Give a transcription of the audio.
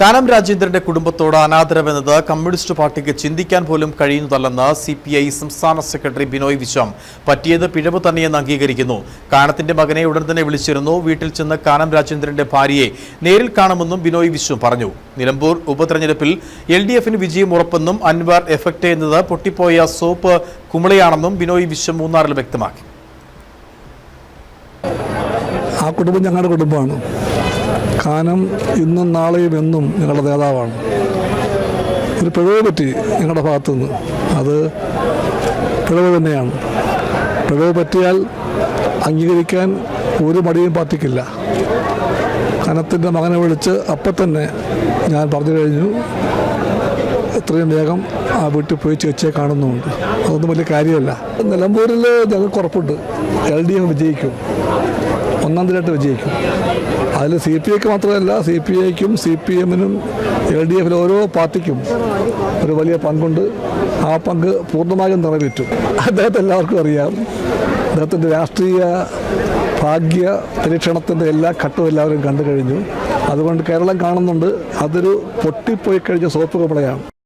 കാനം രാജേന്ദ്രന്റെ കുടുംബത്തോട് അനാദരവെന്നത് കമ്മ്യൂണിസ്റ്റ് പാർട്ടിക്ക് ചിന്തിക്കാൻ പോലും കഴിയുന്നതല്ലെന്ന് സി പി ഐ സംസ്ഥാന സെക്രട്ടറി ബിനോയ് വിശ്വം പറ്റിയത് പിഴവ് തന്നെയെന്ന് അംഗീകരിക്കുന്നു. കാനത്തിന്റെ മകനെ ഉടൻ തന്നെ വിളിച്ചിരുന്നു. വീട്ടിൽ ചെന്ന് കാനം രാജേന്ദ്രന്റെ ഭാര്യയെ നേരിൽ കാണുമെന്നും ബിനോയ് വിശ്വം പറഞ്ഞു. നിലമ്പൂർ ഉപതെരഞ്ഞെടുപ്പിൽ എൽ ഡി എഫിന് വിജയം ഉറപ്പെന്നും അൻവർ എഫക്റ്റ് എന്നത് പൊട്ടിപ്പോയ സോപ്പ് കുമിളയാണെന്നും ബിനോയ് വിശ്വം മൂന്നാറിൽ വ്യക്തമാക്കി. ആ കുടുംബം ഞങ്ങളുടെ കുടുംബമാണ്. കാനം ഇന്നും നാളെയും എന്നും ഞങ്ങളുടെ നേതാവാണ്. ഒരു പിഴവ് പറ്റി ഞങ്ങളുടെ ഭാഗത്തുനിന്ന്. അത് പിഴവ് തന്നെയാണ്. പിഴവ് പറ്റിയാൽ അംഗീകരിക്കാൻ ഒരു മടിയും പാർട്ടിക്കില്ല. കനത്തിന്റെ മകനെ വിളിച്ച് അപ്പം തന്നെ ഞാൻ പറഞ്ഞു കഴിഞ്ഞു. എത്രയും വേഗം ആ വീട്ടിൽ പോയി ചേച്ചിയെ കാണുന്നുമുണ്ട് അതൊന്നും വലിയ കാര്യമല്ല. നിലമ്പൂരിൽ ഞങ്ങൾക്ക് ഉറപ്പുണ്ട്. എൽ ഡി എഫ് വിജയിക്കും. ഒന്നാം തീയതി വിജയിക്കും. അതിൽ സി പി ഐക്ക് മാത്രമല്ല സി പി ഐക്കും സി പി എമ്മിനും എൽ ഡി എഫിലെ ഓരോ പാർട്ടിക്കും ഒരു വലിയ പങ്കുണ്ട്. ആ പങ്ക് പൂർണമായും നിറവേറ്റും. അദ്ദേഹത്തെ എല്ലാവർക്കും അറിയാം. അദ്ദേഹത്തിന്റെ രാഷ്ട്രീയ ഭാഗ്യ പരീക്ഷണത്തിന്റെ എല്ലാ ഘട്ടവും എല്ലാവരും കണ്ടു കഴിഞ്ഞു. അതുകൊണ്ട് കേരളം കാണുന്നുണ്ട്. അതൊരു പൊട്ടിപ്പോയി കഴിഞ്ഞ സോപ്പ് കമളയാണ്